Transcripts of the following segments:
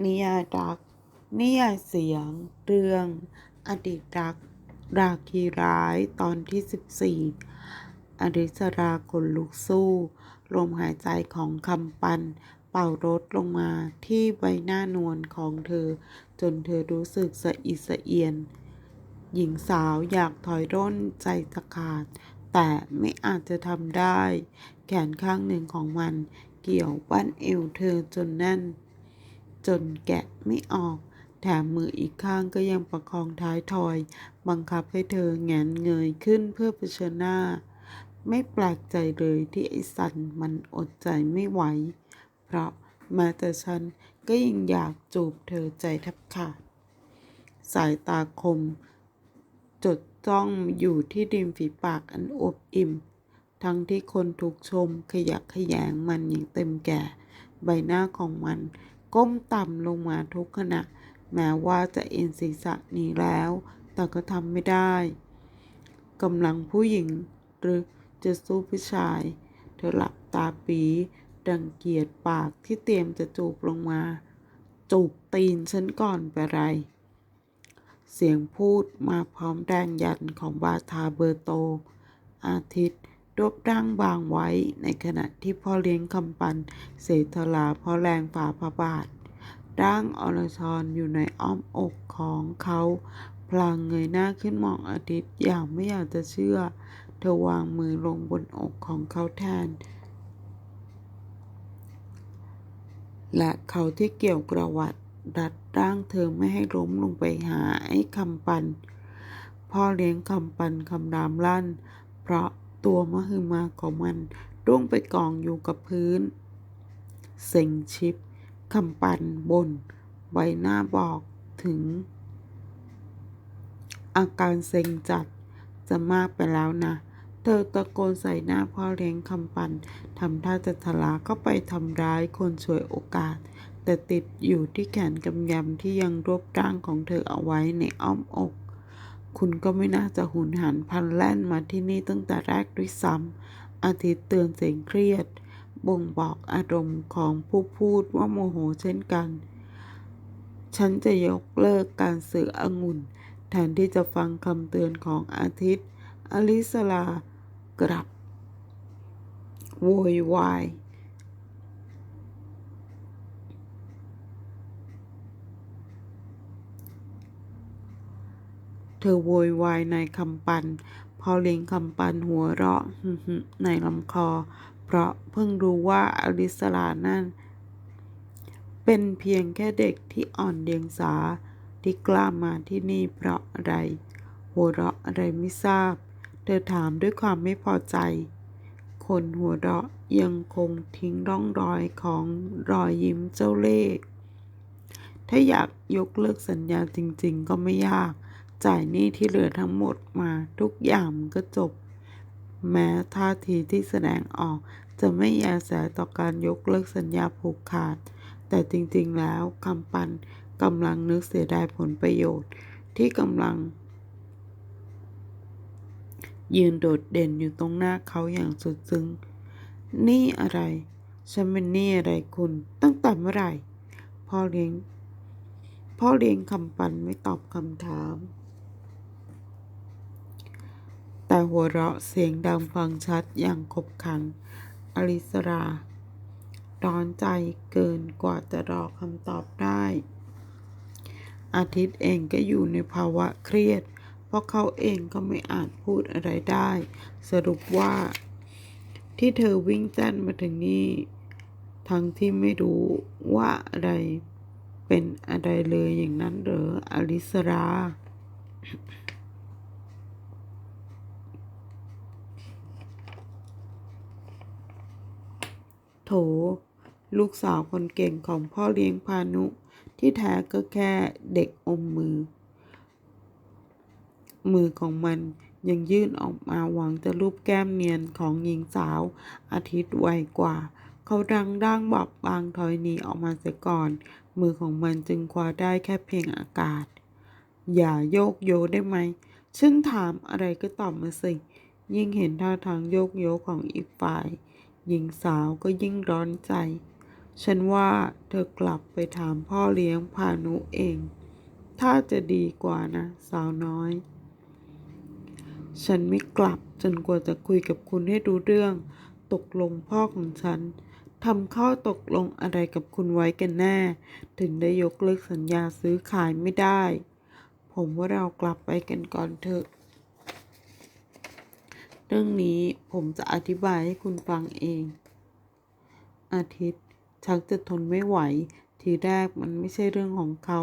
นิยายรัก นิยายเสียง เรื่อง อดีตรัก ราคีร้ายตอนที่ 14 อริสราคนลุกสู้ ลมหายใจของคำปัน เป่ารถลงมาที่ใบหน้านวลของเธอ จนเธอรู้สึกสะอิดสะเอียน หญิงสาวอยากถอยร่นใจจะขาด แต่ไม่อาจจะทำได้ แขนข้างหนึ่งของมันเกี่ยวบั้นเอวเธอจนแน่น จนแกะไม่ออก แถมมืออีกข้างก็ยังประคองท้ายทอย บังคับให้เธอแงนเงยขึ้นเพื่อเผชิญหน้า ไม่แปลกใจเลยที่ไอ้สันมันอดใจไม่ไหว เพราะแม้แต่ฉันก็ยังอยากจูบเธอใจแทบขาด สายตาคม จดจ้องอยู่ที่ริมฝีปากอันอบอิ่ม ทั้งที่คนถูกชมขยักขยงมันอย่างเต็มแก่ ใบหน้าของมัน ก้มต่ำลงมาทุกขณะ แม้ว่าจะเอ็นศีรษะนีแล้ว แต่ก็ทำไม่ได้กำลังผู้หญิงหรือจะสู้ผู้ชาย เธอหลับตาปี ดังเกียจปากที่เตรียมจะจูบลงมา จูบตีนฉันก่อนไปไร เสียงพูดมาพร้อมแรงยันของบาทาเบอร์โต อาทิตย์ รวบร่างบางไว้ในขณะที่พ่อเลี้ยงคำปันเสถลาเพราะแรงฝ่าพระบาท ร่างอรชรอยู่ในอ้อมอกของเขาพลางเงยหน้าขึ้นมองอาทิตย์อย่างไม่อยากจะเชื่อ เธอวางมือลงบนอกของเขาแทน และเขาที่เกี่ยวกระวัดดัดร่างเธอไม่ให้ล้มลงไปหาไอ้คำปัน พ่อเลี้ยงคำปันคำรามลั่น เพราะ ตัวมหึมาของมันร่วงไปกองอยู่กับพื้น เซ็งชิปคำปันบน ใบหน้าบอกถึง อาการเซ็งจัดจะมากไปแล้วนะ เธอตะโกนใส่หน้าพ่อเลี้ยงคำปันทำท่าจะทลาเข้าไปทำร้ายคนช่วยโอกาส แต่ติดอยู่ที่แขนกำยำที่ยังรวบร่างของเธอเอาไว้ในอ้อมอก คุณก็ไม่น่าจะหุนหันพันแล่นมาที่นี่ตั้งแต่แรกด้วยซ้ำอาทิตย์เตือนเสียงเครียด บ่งบอกอารมณ์ของผู้พูดว่าโมโหเช่นกัน ฉันจะยกเลิกการสื่อองุ่น แทนที่จะฟังคำเตือนของอาทิตย์ อลิสลากลับโวยวาย เธอโวยวายในคำปัน พอเลียงคำปันหัวเราะในลำคอ เพราะเพิ่งรู้ว่าอลิสลานั่น เป็นเพียงแค่เด็กที่อ่อนเดียงสาที่กล้ามาที่นี่เพราะอะไร หัวเราะอะไรไม่ทราบ เธอถามด้วยความไม่พอใจ คนหัวเราะยังคงทิ้งร่องรอยของรอยยิ้มเจ้าเล่ห์ถ้าอยากยกเลิกสัญญาจริง ๆ ก็ไม่ยาก จ่ายหนี้ที่เหลือทั้งหมดมาทุกอย่างมันก็จบ แม้ท่าทีที่แสดงออกจะไม่แยแสต่อการยกเลิกสัญญาผูกขาด แต่จริงๆแล้วคำปันกำลังนึกเสียดายผลประโยชน์ที่กำลัง ยืนโดดเด่นอยู่ตรงหน้าเขาอย่างสุดซึ้งนี่อะไร ฉันเป็นนี่อะไรคุณ ตั้งแต่เมื่อไหร่ พ่อเลี้ยง พ่อเลี้ยงคำปันไม่ตอบคำถาม แต่หัวเราะเสียงดังฟังชัดอย่างขบขัน อลิสราร้อนใจเกินกว่าจะรอคำตอบได้ อาทิตย์เองก็อยู่ในภาวะเครียด เพราะเขาเองก็ไม่อาจพูดอะไรได้ สรุปว่า ที่เธอวิ่งแจ้นมาถึงนี่ ทั้งที่ไม่รู้ว่าอะไรเป็นอะไรเลยอย่างนั้นเหรออลิสรา ถ ลูกสาวคนเก่งของพ่อเลี้ยงพานุ ที่แท้ก็แค่เด็กอมมือ มือของมันยังยื่นออกมาหวังจะลูบแก้มเนียนของหญิงสาว อาทิตย์ไวกว่า เขาดังร่างบอบบางถอยหนีออกมาเสียก่อน มือของมันจึงคว้าได้แค่เพียงอากาศ อย่าโยกโยได้ไหม ฉันถามอะไรก็ตอบมาสิ ยิ่งเห็นท่าทางโยกโยของอีกฝ่าย หญิงสาวก็ยิ่งร้อนใจ ฉันว่าเธอกลับไปถามพ่อเลี้ยงพานุเอง ถ้าจะดีกว่านะ สาวน้อย ฉันไม่กลับจนกว่าจะคุยกับคุณให้รู้เรื่อง ตกลงพ่อของฉันทำข้อตกลงอะไรกับคุณไว้กันแน่ ถึงได้ยกเลิกสัญญาซื้อขายไม่ได้ ผมว่าเรากลับไปกันก่อนเถอะ เรื่องนี้ผมจะอธิบายให้คุณฟังเอง อาทิตย์ ชักจะทนไม่ไหว ทีแรกมันไม่ใช่เรื่องของเขา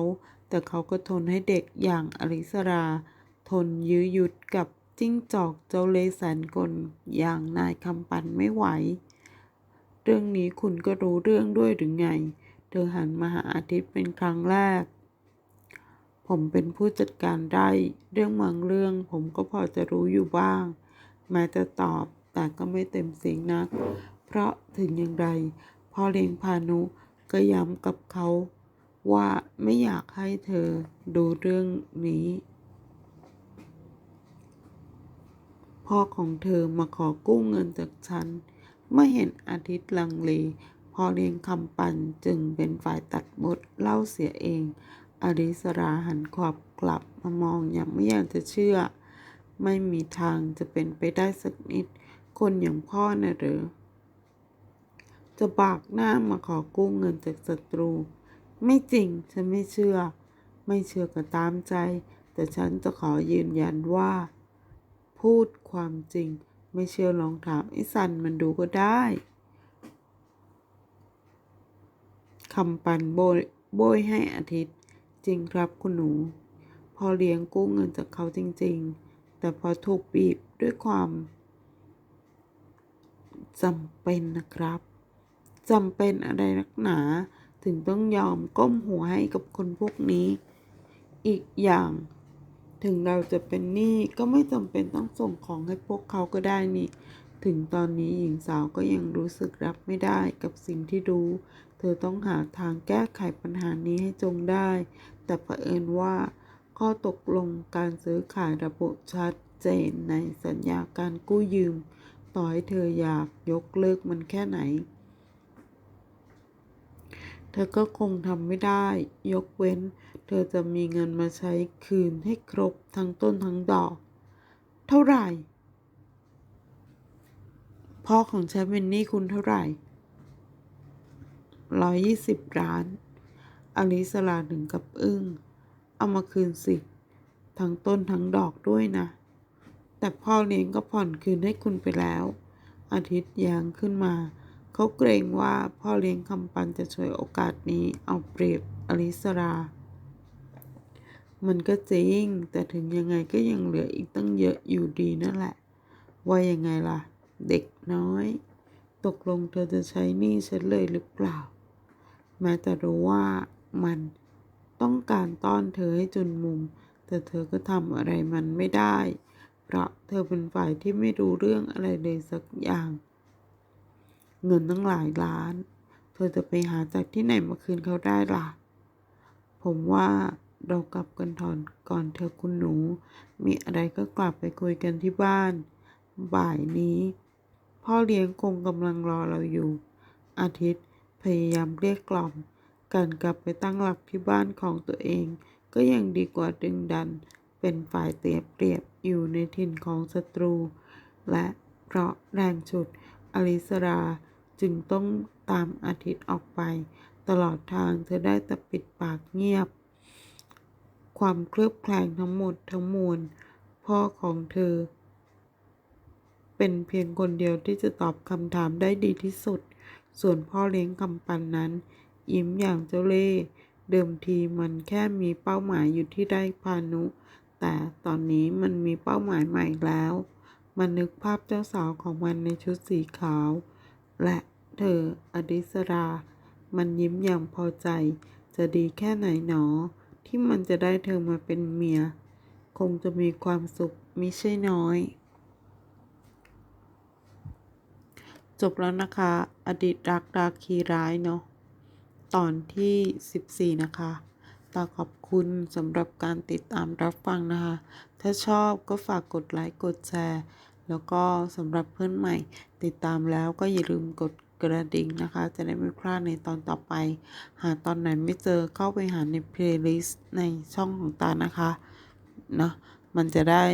แต่เขาก็ทนให้เด็กอย่างอริสรา ทนยื้อยุดกับจิ้งจอกเจ้าเลห์แสนกลอย่างนายคำปันไม่ไหว เรื่องนี้คุณก็รู้เรื่องด้วยหรือไง เธอหันมาหาอาทิตย์เป็นครั้งแรกผมเป็นผู้จัดการได้ เรื่องบางเรื่องผมก็พอจะรู้อยู่บ้าง แม้จะตอบแต่ก็ไม่เต็มเสียงนัก เพราะถึงอย่างไรพ่อเลี้ยงพานุก็ย้ำกับเขาว่าไม่อยากให้เธอดูเรื่องนี้ พ่อของเธอมาขอกู้เงินจากฉันเมื่อเห็นอาทิตย์ลังเลพ่อเลี้ยงคำปันจึงเป็นฝ่ายตัดบทเล่าเสียเอง อริสราหันขวับกลับมามองอย่างไม่อยากจะเชื่อ ไม่มีทางจะเป็นไปได้สักนิด คนอย่างพ่อน่ะหรือ จะบากหน้ามาขอกู้เงินจากศัตรู ไม่จริงฉันไม่เชื่อ ไม่เชื่อก็ตามใจ แต่ฉันจะขอยืนยันว่า พูดความจริง ไม่เชื่อลองถามไอ้สันมันดูก็ได้คำปันโบยโบยให้อาทิตย์ จริงครับคุณหนู พอเลี้ยงกู้เงินจากเขาจริง ๆ แต่พอถูกบีบด้วยความจำเป็นนะครับจำเป็นอะไรนักหนาถึงต้องยอมก้มหัวให้กับคนพวกนี้ อีกอย่างถึงเราจะเป็นหนี้ก็ไม่จำเป็นต้องส่งของให้พวกเขาก็ได้นี่ ถึงตอนนี้หญิงสาวก็ยังรู้สึกรับไม่ได้กับสิ่งที่รู้ เธอต้องหาทางแก้ไขปัญหานี้ให้จงได้ แต่เผอิญว่า ข้อตกลงการซื้อขายระบุชัดเจนในสัญญาการกู้ยืม ต่อให้เธออยากยกเลิกมันแค่ไหน เธอก็คงทำไม่ได้ ยกเว้น เธอจะมีเงินมาใช้คืนให้ครบทั้งต้นทั้งดอก เท่าไหร่ พ่อของฉันเป็นหนี้คุณเท่าไหร่ร้อยยี่สิบล้าน อลิสลาถึงกับอึ้ง เอามาคืนสิ ทั้งต้นทั้งดอกด้วยนะ แต่พ่อเลี้ยงก็ผ่อนคืนให้คุณไปแล้ว อาทิตย์ยางขึ้นมา เขาเกรงว่าพ่อเลี้ยงคำปันจะช่วยโอกาสนี้เอาเปรียบอลิสรา มันก็จริง แต่ถึงยังไงก็ยังเหลืออีกตั้งเยอะอยู่ดีนั่นแหละ ว่ายังไงล่ะ เด็กน้อย ตกลงเธอจะใช้หนี้ฉันเลยหรือเปล่า แม้แต่รู้ว่ามัน ต้องการต้อนเธอให้จนมุม แต่เธอก็ทำอะไรมันไม่ได้ เพราะเธอเป็นฝ่ายที่ไม่รู้เรื่องอะไรเลยสักอย่าง เงินตั้งหลายล้าน เธอจะไปหาจากที่ไหนมาคืนเขาได้ล่ะ ผมว่าเรากลับกันถอนก่อนเธอคุณหนู มีอะไรก็กลับไปคุยกันที่บ้าน บ่ายนี้ พ่อเลี้ยงคงกำลังรอเราอยู่ อาทิตย์พยายามเรียกกล่อม การกลับไปตั้งหลักที่บ้านของตัวเอง ก็ยังดีกว่าดึงดัน เป็นฝ่ายเตียเปรียบอยู่ในถิ่นของศัตรู และเพราะแรงฉุด อลิสราจึงต้องตามอาทิตย์ออกไป ตลอดทางเธอได้แต่ปิดปากเงียบ ความเคลือบแคลงทั้งหมดทั้งมวลพ่อของเธอ เป็นเพียงคนเดียวที่จะตอบคำถามได้ดีที่สุด ส่วนพ่อเลี้ยงคำปันนั้น ยิ้มอย่างเจ้าเล่ห์เดิมทีมันแค่มีเป้าหมายอยู่ที่ได้พานุ แต่ตอนนี้มันมีเป้าหมายใหม่แล้ว มันนึกภาพเจ้าสาวของมันในชุดสีขาว และเธออดิสรา มันยิ้มอย่างพอใจ จะดีแค่ไหนหนอ ที่มันจะได้เธอมาเป็นเมีย คงจะมีความสุขมิใช่น้อย จบแล้วนะคะ อดีตรักราคีร้ายเนาะ ตอนที่ 14 นะคะตาขอบคุณสำหรับการติดตามรับฟังนะคะ ถ้าชอบก็ฝากกดไลค์กดแชร์ แล้วก็สำหรับเพื่อนใหม่ ติดตามแล้วก็อย่าลืมกดกระดิ่งนะคะ จะได้ไม่พลาดในตอนต่อไป หาตอนไหนไม่เจอเข้าไปหาในเพลย์ลิสต์ในช่องของตานะคะเนาะมันจะได้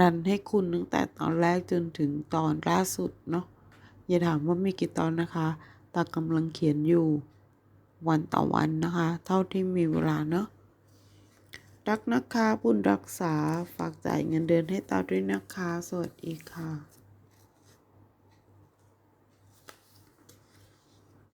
รันให้คุณตั้งแต่ตอนแรกจนถึงตอนล่าสุดเนาะอย่าถามว่ามีกี่ตอนนะคะ ตากำลังเขียนอยู่วันต่อวันนะคะ เท่าที่มีเวลาเนาะรักนะคะบุญรักษาฝากจ่ายเงินเดือนให้ตาด้วยนะคะ สวัสดีค่ะ